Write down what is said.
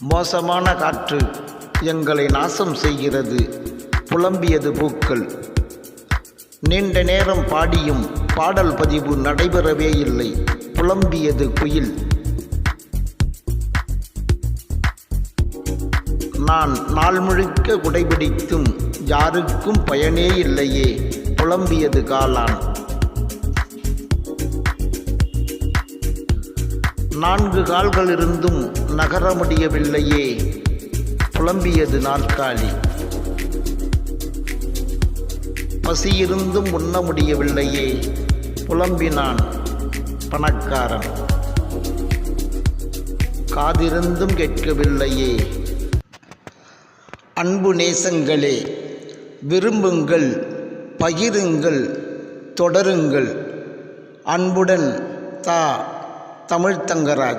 மோசமான காற்று எங்களை நாசம் செய்கிறது. புலம்பியது பூக்கள். நீண்ட நேரம் பாடியும் பாடல் பதிவு நடைபெறவே இல்லை. புலம்பியது குயில். நான் நாள் முழுக்க குடைபிடித்தும் யாருக்கும் பயனே இல்லையே. புலம்பியது காளான். நான்கு கால்கள் இருந்தும் நகர முடியவில்லையே புலம்பியது நாற்காலி. பசியிருந்தும் உண்ண முடியவில்லையே புலம்பினான் பணக்காரன். காதிருந்தும் கேட்கவில்லையே. அன்பு நேசங்களே விரும்புங்கள் பகிருங்கள் தொடருங்கள். அன்புடன் தா. तमिल तंगराज।